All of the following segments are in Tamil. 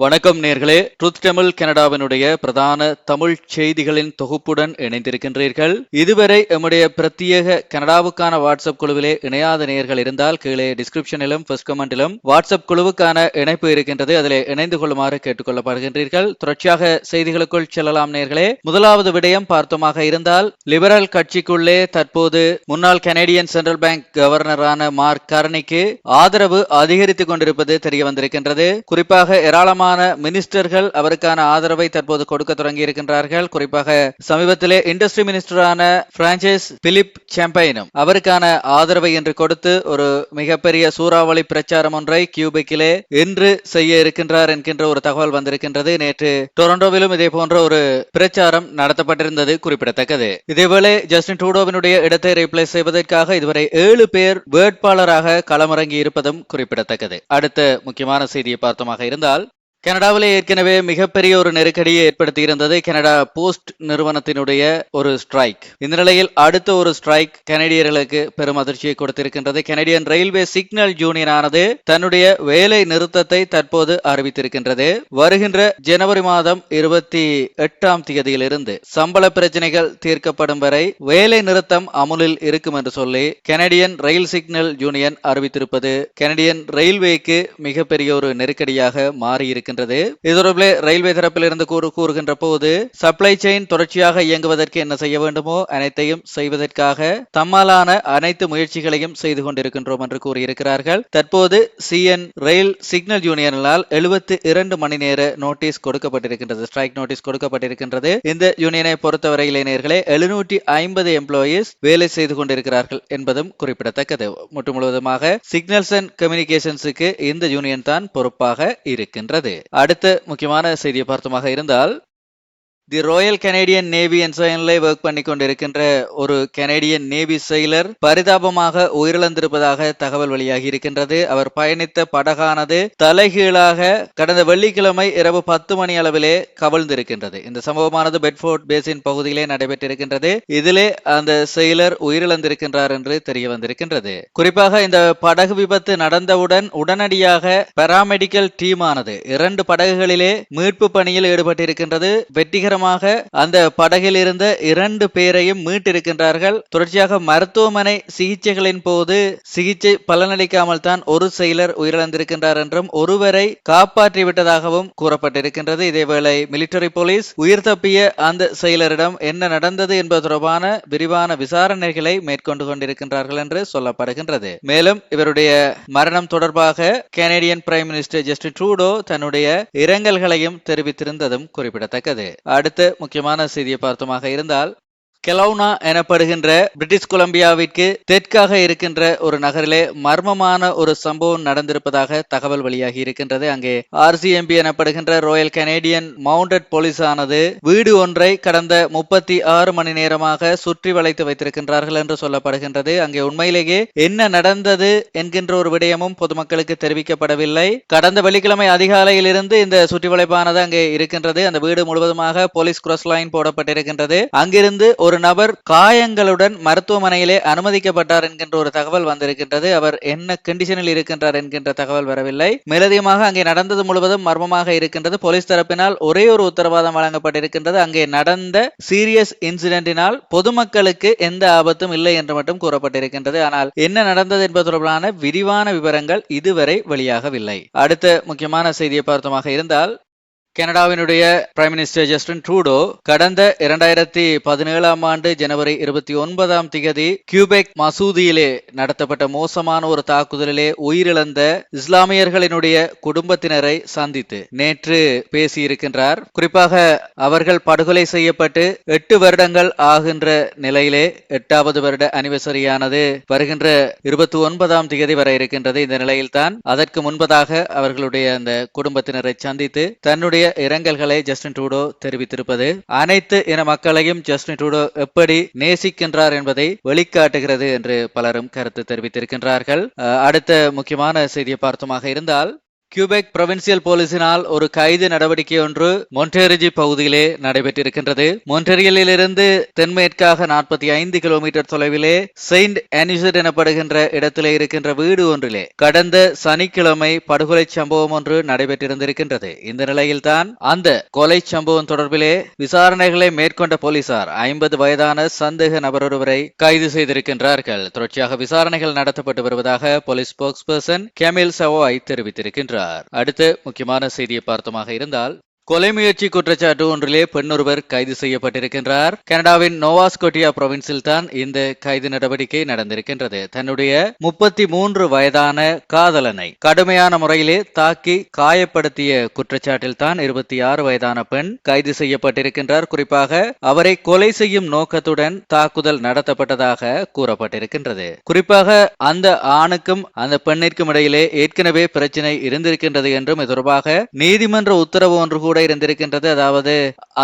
வணக்கம் நேர்களே. ட்ரூத் தமிழ் கனடாவினுடைய பிரதான தமிழ் செய்திகளின் தொகுப்புடன் இணைந்திருக்கின்றீர்கள். இதுவரை எம்முடைய பிரத்யேக கனடாவுக்கான வாட்ஸ்அப் குழுவிலே இணையாத நேர்கள் இருந்தால் கீழே டிஸ்கிரிப்ஷனிலும் ஃபர்ஸ்ட் கமெண்டிலும் வாட்ஸ்அப் குழுவுக்கான இணைப்பு இருக்கின்றது. அதில் இணைந்து கொள்ளுமாறு கேட்டுக்கொள்ளப்படுகின்றீர்கள். தொடர்ச்சியாக செய்திகளுக்குள் செல்லலாம் நேர்களே. முதலாவது விடயம் பார்த்தோமாக இருந்தால் லிபரல் கட்சிக்குள்ளே தற்போது முன்னாள் கனேடியன் சென்ட்ரல் பேங்க் கவர்னரான மார்க் கர்னிக்கு ஆதரவு அதிகரித்துக் கொண்டிருப்பது தெரிய வந்திருக்கின்றது குறிப்பாக ஏராளமான மினிஸ்டர்கள் அவருக்கான ஆதரவை தற்போது கொடுக்க தொடங்கி இருக்கின்றார்கள். குறிப்பாக சமீபத்திலே இண்டஸ்ட்ரி மினிஸ்டரான பிரான்சிஸ் பிலிப் சாம்பைனும் அவருக்கான ஆதரவை என்று கொடுத்து ஒரு மிகப்பெரிய சூறாவளி பிரச்சாரம் ஒன்றை கியூபெக்கிலே இன்று செய்ய இருக்கின்றார் என்கின்ற ஒரு தகவல் வந்திருக்கின்றது. நேற்று டொரண்டோவிலும் இதே போன்ற ஒரு பிரச்சாரம் நடத்தப்பட்டிருந்தது குறிப்பிடத்தக்கது. இதேவேளை ஜஸ்டின் ட்ரூடோவினுடைய இடத்தை ரீப்ளேஸ் செய்வதற்காக இதுவரை ஏழு பேர் வேட்பாளராக களமிறங்கி இருப்பதும் குறிப்பிடத்தக்கது. அடுத்த முக்கியமான செய்தியை பார்த்தமாக இருந்தால் கனடாவிலே ஏற்கனவே மிகப்பெரிய ஒரு நெருக்கடியை ஏற்படுத்தி இருந்தது கனடா போஸ்ட் நிறுவனத்தினுடைய ஒரு ஸ்ட்ரைக். இந்த நிலையில் அடுத்த ஒரு ஸ்ட்ரைக் கனடியர்களுக்கு பெரும் அதிர்ச்சியை கொடுத்திருக்கின்றது. கனடியன் ரயில்வே சிக்னல் யூனியன் ஆனது தன்னுடைய வேலை நிறுத்தத்தை தற்போது அறிவித்திருக்கின்றது. வருகின்ற ஜனவரி மாதம் இருபத்தி எட்டாம் தேதியிலிருந்து சம்பள பிரச்சனைகள் தீர்க்கப்படும் வரை வேலை நிறுத்தம் அமுலில் இருக்கும் என்று சொல்லி கனடியன் ரயில் சிக்னல் யூனியன் அறிவித்திருப்பது கனடியன் ரயில்வேக்கு மிகப்பெரிய ஒரு நெருக்கடியாக மாறியிருக்கிறது. இருக்கின்றது இது ரயில்வே தரப்பில் இருந்து கூறு கூறுகின்ற போது சப்ளை செயின் தொடர்ச்சியாக இயங்குவதற்கு என்ன செய்ய வேண்டுமோ அனைத்தையும் செய்வதற்காக தம்மாலான அனைத்து முயற்சிகளையும் செய்து கொண்டிருக்கின்றோம் என்று கூறியிருக்கிறார்கள். தற்போது சிஎன் ரயில் சிக்னல் யூனியனால் எழுபத்தி இரண்டு மணி நேர நோட்டீஸ் கொடுக்கப்பட்டிருக்கின்றது ஸ்ட்ரைக் நோட்டீஸ் கொடுக்கப்பட்டிருக்கின்றது. இந்த யூனியனை பொறுத்தவரையிலே நேர்களே எழுநூற்றி ஐம்பது எம்ப்ளாயீஸ் வேலை செய்து கொண்டிருக்கிறார்கள் என்பதும் குறிப்பிடத்தக்கது. முற்று முழுவதுமாக சிக்னல்ஸ் அண்ட் கம்யூனிகேஷன்ஸுக்கு இந்த யூனியன் தான் பொறுப்பாக இருக்கின்றது. அடுத்த முக்கியமான செய்தியை பார்த்தமாக இருந்தால் தி ராயல் கனேடியன் நேவி என்சைன்ல ஒர்க் பண்ணி கொண்டிருக்கின்ற ஒரு கனேடியன் நேவி செயலர் பரிதாபமாக உயிரிழந்திருப்பதாக தகவல் வெளியாகி இருக்கின்றது. அவர் பயணித்த படகானது தலைகீழாக கடந்த வெள்ளிக்கிழமை இரவு பத்து மணி அளவிலே கவிழ்ந்திருக்கின்றது. இந்த சம்பவமானது பெட்ஃபோர்ட் பேசின் பகுதியிலே நடைபெற்றிருக்கின்றது. இதிலே அந்த செயலர் உயிரிழந்திருக்கின்றார் என்று தெரிய வந்திருக்கின்றது குறிப்பாக இந்த படகு விபத்து நடந்தவுடன் உடனடியாக பாராமெடிக்கல் டீமானது இரண்டு படகுகளிலே மீட்பு பணியில் ஈடுபட்டிருக்கின்றது. வெற்றிகரமாக அந்த படகில் இருந்த இரண்டு பேரையும் மீட்டிருக்கின்றார்கள். தொடர்ச்சியாக மருத்துவமனை சிகிச்சைகளின் போது சிகிச்சை பலனளிக்காமல் தான் ஒரு செயலர் உயிரிழந்திருக்கின்றார் என்றும் ஒருவரை காப்பாற்றி விட்டதாகவும் கூறப்பட்டிருக்கின்றது. இதேவேளை மிலிட்டரி போலீஸ் உயிர் தப்பிய அந்த செயலரிடம் என்ன நடந்தது என்பது தொடர்பான விரிவான விசாரணைகளை மேற்கொண்டு கொண்டிருக்கின்றார்கள் என்று சொல்லப்படுகின்றது. மேலும் இவருடைய மரணம் தொடர்பாக Canadian prime minister Justin Trudeau தன்னுடைய இரங்கல்களையும் தெரிவித்திருந்ததும் குறிப்பிடத்தக்கது. அடுத்த முக்கியமான செய்தியை பார்த்தோமாக இருந்தால் கெலௌனா எனப்படுகின்ற பிரிட்டிஷ் கொலம்பியாவிற்கு தெற்காக இருக்கின்ற ஒரு நகரிலே மர்மமான ஒரு சம்பவம் நடந்திருப்பதாக தகவல் வெளியாகி இருக்கின்றது. அங்கே ஆர்சிஎம்பி எனப்படுகின்ற ராயல் கனேடியன் மவுண்டட் போலீஸானது வீடு ஒன்றை கடந்த முப்பத்தி ஆறு மணி நேரமாக சுற்றி வளைத்து வைத்திருக்கின்றார்கள் என்று சொல்லப்படுகின்றது. அங்கே உண்மையிலேயே என்ன நடந்தது என்கின்ற ஒரு விடயமும் பொதுமக்களுக்கு தெரிவிக்கப்படவில்லை. கடந்த வெள்ளிக்கிழமை அதிகாலையில் இருந்து இந்த சுற்றி வளைப்பானது அங்கே இருக்கின்றது. அந்த வீடு முழுவதுமாக போலீஸ் கிராஸ் லைன் போடப்பட்டிருக்கின்றது. அங்கிருந்து ஒரு நபர் காயங்களுடன் மருத்துவமனையிலே அனுமதிக்கப்பட்டார் என்கின்ற ஒரு தகவல் வந்திருக்கின்றது. அவர் என்ன கண்டிஷனில் இருக்கின்றார் என்கின்ற தகவல் வரவில்லை. மேலதிகமாக அங்கே நடந்தது முழுவதும் மர்மமாக இருக்கின்றது. போலீஸ் தரப்பினால் ஒரே ஒரு உத்தரவாதம் வழங்கப்பட்டிருக்கின்றது. அங்கே நடந்த சீரியஸ் இன்சிடென்டினால் பொதுமக்களுக்கு எந்த ஆபத்தும் இல்லை என்று மட்டும் கூறப்பட்டிருக்கின்றது. ஆனால் என்ன நடந்தது என்பது தொடர்பான விரிவான விவரங்கள் இதுவரை வெளியாகவில்லை. அடுத்த முக்கியமான செய்தியை பார்த்தமாக இருந்தால் கனடாவினுடைய பிரைம் மினிஸ்டர் ஜஸ்டின் ட்ரூடோ கடந்த இரண்டாயிரத்தி பதினேழாம் ஆண்டு ஜனவரி இருபத்தி ஒன்பதாம் திகதி கியூபெக் மசூதியிலே நடத்தப்பட்ட மோசமான ஒரு தாக்குதலிலே உயிரிழந்த இஸ்லாமியர்களினுடைய குடும்பத்தினரை சந்தித்து நேற்று பேசியிருக்கின்றார். குறிப்பாக அவர்கள் படுகொலை செய்யப்பட்டு எட்டு வருடங்கள் ஆகின்ற நிலையிலே எட்டாவது வருட அனிவர்சரியானது வருகின்ற இருபத்தி ஒன்பதாம் திகதி வர இருக்கின்றது. இந்த நிலையில்தான் அதற்கு முன்பதாக அவர்களுடைய அந்த குடும்பத்தினரை சந்தித்து தன்னுடைய இரங்கல்களை ஜஸ்டின் ட்ரூடோ தெரிவித்திருப்பது அனைத்து இன மக்களையும் ஜஸ்டின் ட்ரூடோ எப்படி நேசிக்கின்றார் என்பதை வெளிக்காட்டுகிறது என்று பலரும் கருத்து தெரிவித்திருக்கின்றார்கள். அஹ் அடுத்த முக்கியமான செய்தியை பார்த்தமாக இருந்தால் கியூபெக் பிரவின்சியல் போலீசினால் ஒரு கைது நடவடிக்கை ஒன்று மொன்டேரிஜி பகுதியிலே நடைபெற்றிருக்கின்றது. மொன்டெரியலிலிருந்து தென்மேற்காக நாற்பத்தி ஐந்து கிலோமீட்டர் தொலைவிலே செயின்ட் அனிசட் எனப்படுகின்ற இடத்திலே இருக்கின்ற வீடு ஒன்றிலே கடந்த சனிக்கிழமை படுகொலை சம்பவம் ஒன்று நடைபெற்றிருந்திருக்கின்றது. இந்த நிலையில்தான் அந்த கொலை சம்பவம் தொடர்பிலே விசாரணைகளை மேற்கொண்ட போலீசார் ஐம்பது வயதான சந்தேக நபர் ஒருவரை கைது செய்திருக்கின்றார்கள். தொடர்ச்சியாக விசாரணைகள் நடத்தப்பட்டு வருவதாக police spokesperson Camille Savoie தெரிவித்திருக்கின்றார். அடுத்து முக்கியமான செய்தியை பார்த்தமாக இருந்தால் கொலை முயற்சி குற்றச்சாட்டு ஒன்றிலே பெண்ணொருவர் கைது செய்யப்பட்டிருக்கின்றார். கனடாவின் நோவாஸ்கோட்டியா province-ல் தான் இந்த கைது நடவடிக்கை நடந்திருக்கின்றது. தன்னுடைய முப்பத்தி மூன்று வயதான காதலனை கடுமையான முறையிலே தாக்கி காயப்படுத்திய குற்றச்சாட்டில் தான் இருபத்தி ஆறு வயதான பெண் கைது செய்யப்பட்டிருக்கின்றார். குறிப்பாக அவரை கொலை செய்யும் நோக்கத்துடன் தாக்குதல் நடத்தப்பட்டதாக கூறப்பட்டிருக்கின்றது. குறிப்பாக அந்த ஆணுக்கும் அந்த பெண்ணிற்கும் இடையிலே ஏற்கனவே பிரச்சனை இருந்திருக்கின்றது என்றும் இது தொடர்பாக நீதிமன்ற உத்தரவு ஒன்று கூட இருந்திருக்கின்றது. அதாவது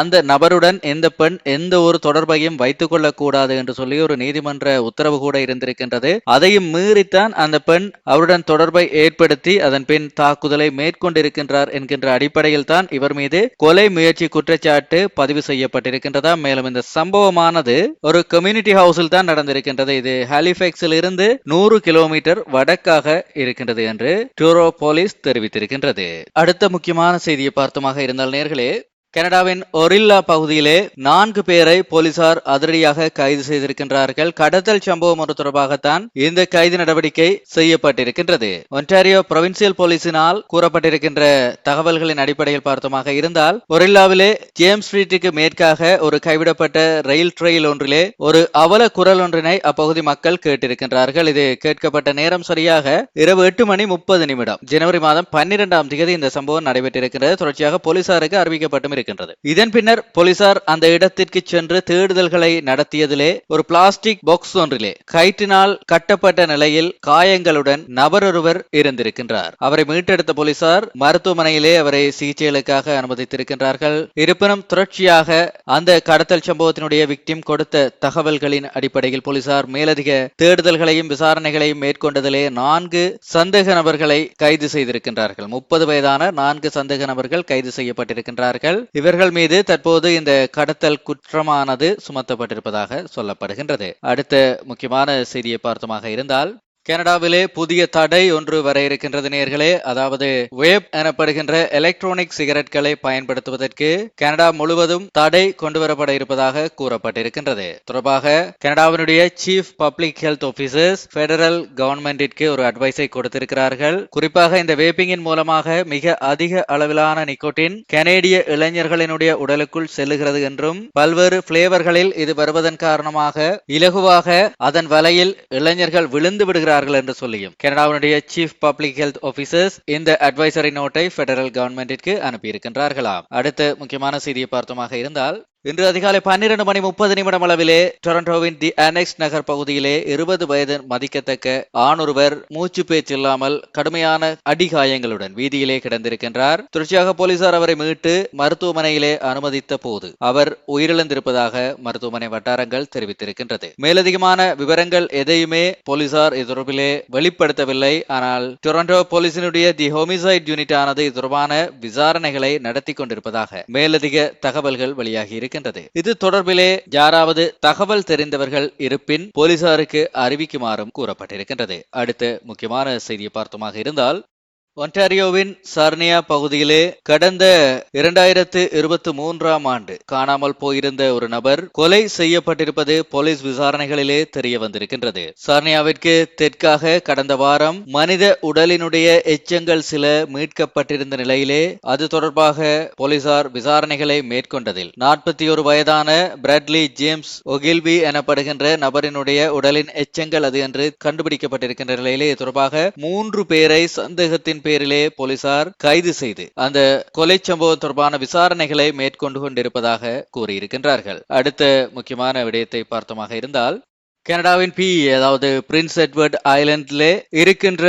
அந்த நபருடன் எந்த பெண் எந்த ஒரு தொடர்பையும் வைத்துக் கொள்ளக்கூடாது என்று சொல்லி ஒரு நீதிமன்ற உத்தரவு கூட இருந்திருக்கின்றது. அதையும் மீறித்தான் அந்த பெண் அவருடன் தொடர்பை ஏற்படுத்தி அதன் பின் தாக்குதலை மேற்கொண்டிருக்கின்றார் என்கின்ற அடிப்படையில் தான் இவர் மீது கொலை முயற்சி குற்றச்சாட்டு பதிவு செய்யப்பட்டிருக்கின்றதா. மேலும் இந்த சம்பவமானது ஒரு கம்யூனிட்டி ஹவுஸில் தான் நடந்திருக்கின்றது. இது ஹாலிஃபெக்ஸில் இருந்து நூறு கிலோமீட்டர் வடக்காக இருக்கின்றது என்று டூரோ போலீஸ் தெரிவித்திருக்கின்றது. அடுத்த முக்கியமான செய்தியை பார்த்தமாக இருந்த இருந்தால் நேர்களே கனடாவின் ஒரில்லா பகுதியிலே நான்கு பேரை போலீசார் அதிரடியாக கைது செய்திருக்கின்றார்கள். கடத்தல் சம்பவம் ஒன்று தொடர்பாகத்தான் இந்த கைது நடவடிக்கை செய்யப்பட்டிருக்கின்றது. ஒன்டாரியோ புரொவின்சியல் போலீசினால் கூறப்பட்டிருக்கின்ற தகவல்களின் அடிப்படையில் பார்த்தோமாக இருந்தால் ஒரில்லாவிலே ஜேம்ஸ் ஸ்ட்ரீட்டுக்கு மேற்காக ஒரு கைவிடப்பட்ட ரயில் ட்ரெயில் ஒன்றிலே ஒரு அவல குரல் ஒன்றினை அப்பகுதி மக்கள் கேட்டிருக்கின்றார்கள். இது கேட்கப்பட்ட நேரம் சரியாக இரவு எட்டு மணி முப்பது நிமிடம். ஜனவரி மாதம் பன்னிரெண்டாம் தேதி இந்த சம்பவம் நடைபெற்றிருக்கிறது தொடர்ச்சியாக போலீசாருக்கு அறிவிக்கப்பட்டும் இருக்கின்றது இதன் பின்னர் போலீசார் அந்த இடத்திற்கு சென்று தேடுதல்களை நடத்தியதிலே ஒரு பிளாஸ்டிக் பாக்ஸ் ஒன்றிலே கயிற்றினால் கட்டப்பட்ட நிலையில் காயங்களுடன் நபரொருவர் இருந்திருக்கின்றார். அவரை மீட்டெடுத்த போலீசார் மருத்துவமனையிலே அவரை சிகிச்சைகளுக்காக அனுமதித்திருக்கின்றார்கள். இருப்பினும் தொடர்ச்சியாக அந்த கடத்தல் சம்பவத்தினுடைய விக்டிம் கொடுத்த தகவல்களின் அடிப்படையில் போலீசார் மேலதிக தேடுதல்களையும் விசாரணைகளையும் மேற்கொண்டதிலே நான்கு சந்தேக நபர்களை கைது செய்திருக்கின்றார்கள். முப்பது வயதான நான்கு சந்தேக நபர்கள் கைது செய்யப்பட்டிருக்கின்றார்கள். இவர்கள் மீது தற்போது இந்த கடத்தல் குற்றமானது சுமத்தப்பட்டிருப்பதாக சொல்லப்படுகின்றது. அடுத்த முக்கியமான செய்தியை பார்த்தமாக இருந்தால் கனடாவிலே புதிய தடை ஒன்று வர இருக்கின்றது நேர்களே. அதாவது வேப் எனப்படுகின்ற எலக்ட்ரானிக் சிகரெட்களை பயன்படுத்துவதற்கு கனடா முழுவதும் தடை கொண்டு வரப்பட இருப்பதாக கூறப்பட்டிருக்கின்றது. தொடர்பாக கனடாவினுடைய chief public health officers federal கவர்மெண்டிற்கு ஒரு அட்வைஸை கொடுத்திருக்கிறார்கள். குறிப்பாக இந்த வேப்பிங்கின் மூலமாக மிக அதிக அளவிலான நிக்கோட்டின் கனேடிய இளைஞர்களினுடைய உடலுக்குள் செல்லுகிறது என்றும் பல்வேறு பிளேவர்களில் இது வருவதன் காரணமாக இலகுவாக அதன் வலையில் இளைஞர்கள் விழுந்து இருக்கிறார்கள் என்று சொல்லியும். கனடாவினுடைய சீஃப் பப்ளிக் ஹெல்த் ஆபீசர்ஸ் இந்த அட்வைசரி நோட்டை பெடரல் கவர்மெண்டிற்கு அனுப்பியிருக்கின்றார்களாம். அடுத்த முக்கியமான செய்தியை பார்த்தோமாக இருந்தால் இன்று அதிகாலை பன்னிரண்டு மணி முப்பது நிமிடம் அளவிலே டொரண்டோவின் தி அனெக்ஸ் நகர் பகுதியிலே இருபது வயது மதிக்கத்தக்க ஆணொருவர் மூச்சு பேச்சு இல்லாமல் கடுமையான அடிகாயங்களுடன் வீதியிலே கிடந்திருக்கின்றார். தொடர்ச்சியாக போலீசார் அவரை மீட்டு மருத்துவமனையிலே அனுமதித்த போது அவர் உயிரிழந்திருப்பதாக மருத்துவமனை வட்டாரங்கள் தெரிவித்திருக்கின்றது. மேலதிகமான விவரங்கள் எதையுமே போலீசார் இது தொடர்பிலே வெளிப்படுத்தவில்லை. ஆனால் டொரண்டோ போலீசினுடைய தி ஹோமிசைட் யூனிட் ஆனது இது தொடர்பான விசாரணைகளை நடத்தி கொண்டிருப்பதாக மேலதிக தகவல்கள் வெளியாகி இருக்கின்றது. இது தொடர்பிலே யாராவது தகவல் தெரிந்தவர்கள் இருப்பின் போலீசாருக்கு அறிவிக்குமாறும் கூறப்பட்டிருக்கின்றது. அடுத்து முக்கியமான செய்தியை பார்த்தோமாக இருந்தால் ஒன்டாரியோவின் சார்னியா பகுதியிலே கடந்த இரண்டாயிரத்து இருபத்தி மூன்றாம் ஆண்டு காணாமல் போயிருந்த ஒரு நபர் கொலை செய்யப்பட்டிருப்பது போலீஸ் விசாரணைகளிலே தெரிய வந்திருக்கின்றது. சார்னியாவிற்கு தெற்காக கடந்த வாரம் மனித உடலினுடைய எச்சங்கள் சில மீட்கப்பட்டிருந்த நிலையிலே அது தொடர்பாக போலீசார் விசாரணைகளை மேற்கொண்டதில் நாற்பத்தி ஒரு வயதான பிராட்லி ஜேம்ஸ் ஒகில்பி எனப்படுகின்ற நபரினுடைய உடலின் எச்சங்கள் அது என்று கண்டுபிடிக்கப்பட்டிருக்கின்ற நிலையிலே இது தொடர்பாக மூன்று பேரை சந்தேகத்தின் பேரிலே போலீசார் கைது செய்து அந்த கொலை சம்பவம் தொடர்பான விசாரணைகளை மேற்கொண்டு கொண்டிருப்பதாக கூறியிருக்கின்றார்கள். அடுத்த முக்கியமான விடயத்தை பார்த்தமாக இருந்தால் கனடாவின் பி அதாவது பிரின்ஸ் எட்வர்ட் ஐலண்டிலே இருக்கின்ற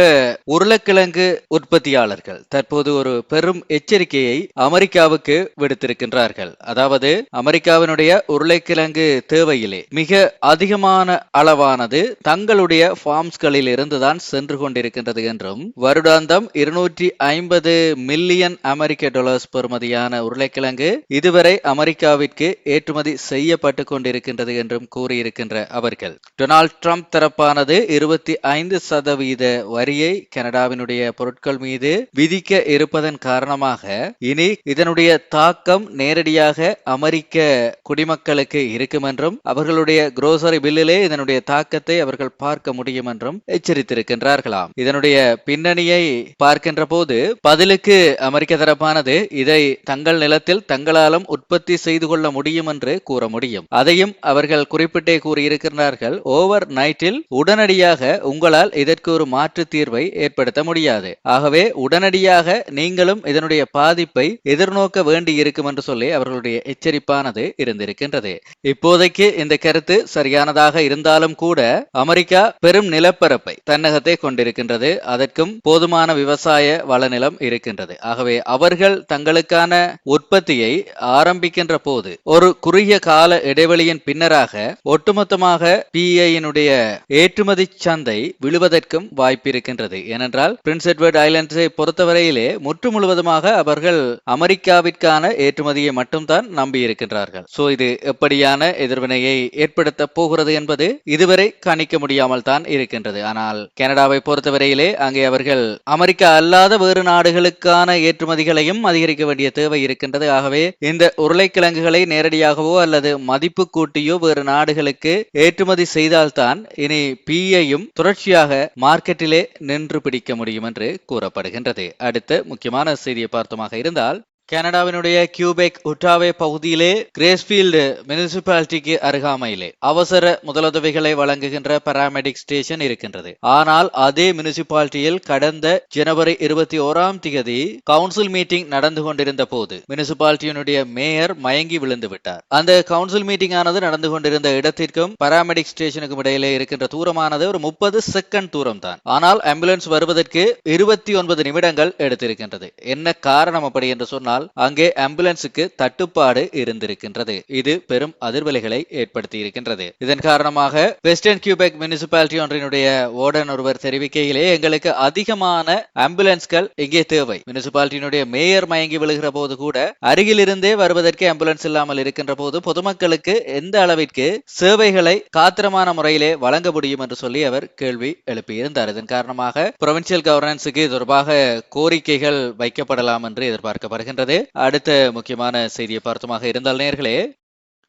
உருளைக்கிழங்கு உற்பத்தியாளர்கள் தற்போது ஒரு பெரும் எச்சரிக்கையை அமெரிக்காவுக்கு விடுத்திருக்கின்றார்கள். அதாவது அமெரிக்காவினுடைய உருளைக்கிழங்கு தேவையிலே மிக அதிகமான அளவானது தங்களுடைய ஃபார்ம்ஸ்களில் இருந்துதான் சென்று கொண்டிருக்கின்றது என்றும் வருடாந்தம் இருநூற்றி ஐம்பது மில்லியன் அமெரிக்க டாலர்ஸ் பெறுமதியான உருளைக்கிழங்கு இதுவரை அமெரிக்காவிற்கு ஏற்றுமதி செய்யப்பட்டு கொண்டிருக்கின்றது என்றும் கூறியிருக்கின்ற அவர்கள். டொனால்ட் ட்ரம்ப் தரப்பானது இருபத்தி ஐந்து சதவீத வரியை கனடாவினுடைய பொருட்கள் மீது விதிக்க இருப்பதன் காரணமாக இனி இதனுடைய தாக்கம் நேரடியாக அமெரிக்க குடிமக்களுக்கு இருக்கும் என்றும் அவர்களுடைய குரோசரி பில்லிலே இதனுடைய தாக்கத்தை அவர்கள் பார்க்க முடியும் என்றும் எச்சரித்திருக்கின்றார்களாம். இதனுடைய பின்னணியை பார்க்கின்ற போது பதிலுக்கு அமெரிக்க தரப்பானது இதை தங்கள் நிலத்தில் தங்களாலும் உற்பத்தி செய்து கொள்ள முடியும் என்று கூற முடியும். அதையும் அவர்கள் குறிப்பிட்டே கூறியிருக்கிறார்கள் ஓவர் நைட்டில் உடனடியாக உங்களால் இதற்கு ஒரு மாற்று தீர்வை ஏற்படுத்த முடியாது. ஆகவே உடனடியாக நீங்களும் இதனுடைய பாதிப்பை எதிர்நோக்க வேண்டி இருக்கும் என்று சொல்லி அவர்களுடைய எச்சரிப்பானது இருந்திருக்கின்றது. இப்போதைக்கு இந்த கருத்து சரியானதாக இருந்தாலும் கூட அமெரிக்கா பெரும் நிலப்பரப்பை தன்னகத்தை கொண்டிருக்கின்றது. அதற்கும் போதுமான விவசாய வளநிலம் இருக்கின்றது. ஆகவே அவர்கள் தங்களுக்கான உற்பத்தியை ஆரம்பிக்கின்ற போது ஒரு குறுகிய கால இடைவெளியின் பின்னராக ஒட்டுமொத்தமாக பி பிஐயினுடைய ஏற்றுமதி சந்தை விழுவதற்கும் வாய்ப்பு இருக்கின்றது ஏனென்றால் பிரின்ஸ் எட்வர்ட் ஐலண்ட்ஸை பொறுத்தவரையிலே முற்று முழுவதுமாக அவர்கள் அமெரிக்காவிற்கான ஏற்றுமதியை மட்டும்தான் நம்பி இருக்கின்றார்கள் சோ இது எப்படியான எதிர்வினையை ஏற்படுத்த போகிறது என்பது இதுவரை கணிக்க முடியாமல் தான் இருக்கின்றது. ஆனால் கனடாவை பொறுத்தவரையிலே அங்கே அவர்கள் அமெரிக்கா அல்லாத வேறு நாடுகளுக்கான ஏற்றுமதிகளையும் அதிகரிக்க வேண்டிய தேவை இருக்கின்றது. ஆகவே இந்த உருளைக்கிழங்குகளை நேரடியாகவோ அல்லது மதிப்பு கூட்டியோ வேறு நாடுகளுக்கு ஏற்றுமதி செய்தால்தான் இனி பியையும் தொடர்ச்சியாக மார்க்கெட்டிலே நின்று பிடிக்க முடியும் என்று கூறப்படுகின்றது. அடுத்த முக்கியமான செய்தியை பார்த்தமாக இருந்தால் கனடாவினுடைய கியூபெக் உட்டாவே பகுதியிலே கிரேஸ்பீல்டு முனிசிபாலிட்டிக்கு அருகாமையிலே அவசர முதலுதவிகளை வழங்குகின்ற பராமெடிக் ஸ்டேஷன் இருக்கின்றது. ஆனால் அதே முனிசிபாலிட்டியில் கடந்த ஜனவரி இருபத்தி ஓராம் தேதி கவுன்சில் மீட்டிங் நடந்து கொண்டிருந்த போது முனிசிபாலிட்டியினுடைய மேயர் மயங்கி விழுந்து விட்டார். அந்த கவுன்சில் மீட்டிங் ஆனது நடந்து கொண்டிருந்த இடத்திற்கும் பராமெடிக் ஸ்டேஷனுக்கும் இடையிலே இருக்கின்ற தூரமானது ஒரு முப்பது செகண்ட் தூரம் தான் ஆனால் ஆம்புலன்ஸ் வருவதற்கு இருபத்தி ஒன்பது நிமிடங்கள் எடுத்திருக்கின்றது. என்ன காரணம் அப்படி என்று சொன்னால் ஆனால் அங்கே ஆம்புலன்ஸுக்கு தட்டுப்பாடு இருந்திருக்கின்றது. இது பெரும் அதிர்வலைகளை ஏற்படுத்தி இருக்கின்றது இதன் காரணமாக வெஸ்டர்ன் கியூபெக் முனிசிபாலிட்டி ஒன்றினுடைய ஓடன் ஒருவர் தெரிவிக்கையிலே எங்களுக்கு அதிகமான ஆம்புலன்ஸ்கள் இங்கே தேவை. முனிசிபாலிட்டியினுடைய மேயர் மயங்கி விழுகிற போது கூட அருகிலிருந்தே வருவதற்கு ஆம்புலன்ஸ் இல்லாமல் இருக்கின்ற போது பொதுமக்களுக்கு எந்த அளவிற்கு சேவைகளை காத்திரமான முறையிலே வழங்க முடியும் என்று சொல்லி அவர் கேள்வி எழுப்பியிருந்தார். இதன் காரணமாக புரொவின்சியல் கவர்னன்ஸுக்கு தொடர்பாக கோரிக்கைகள் வைக்கப்படலாம் என்று எதிர்பார்க்கப்படுகின்றது. அடுத்த முக்கியமான செய்தியை பார்த்தமாக இருந்தால் நேர்களே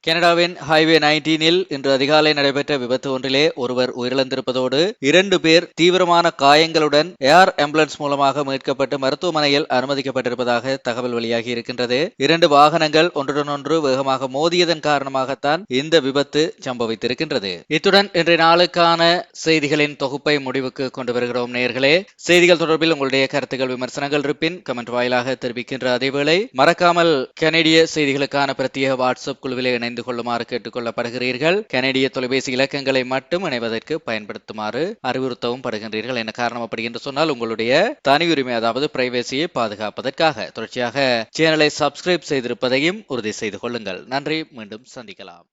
கனடாவின் ஹைவே நைன்டீனில் இன்று அதிகாலை நடைபெற்ற விபத்து ஒன்றிலே ஒருவர் உயிரிழந்திருப்பதோடு இரண்டு பேர் தீவிரமான காயங்களுடன் ஏர் ஆம்புலன்ஸ் மூலமாக மீட்கப்பட்டு மருத்துவமனையில் அனுமதிக்கப்பட்டிருப்பதாக தகவல் வெளியாகி இருக்கின்றது. இரண்டு வாகனங்கள் ஒன்றுடன் ஒன்று வேகமாக மோதியதன் காரணமாகத்தான் இந்த விபத்து சம்பவித்திருக்கின்றது. இத்துடன் இன்றைய நாளுக்கான செய்திகளின் தொகுப்பை முடிவுக்கு கொண்டு வருகிறோம் நேர்களே செய்திகள் தொடர்பில் உங்களுடைய கருத்துக்கள் விமர்சனங்கள் இருப்பின் கமெண்ட் வாயிலாக தெரிவிக்கின்ற அதேவேளை. மறக்காமல் கனடிய செய்திகளுக்கான பிரத்யேக வாட்ஸ்அப் குழுவிலே இணைந்து கொள்ளுமாறு கேட்டுக்கொள்ளப்படுகிறீர்கள். கனடிய தொலைபேசி இலக்கங்களை மட்டும் இணைவதற்கு பயன்படுத்துமாறு அறிவுறுத்தவும் படுகின்றீர்கள் என்ன காரணம் அப்படி என்று சொன்னால் உங்களுடைய தனி உரிமை அதாவது பிரைவேசியை பாதுகாப்பதற்காக. தொடர்ச்சியாக சேனலை சப்ஸ்கிரைப் செய்திருப்பதையும் உறுதி செய்து கொள்ளுங்கள். நன்றி மீண்டும் சந்திக்கலாம்.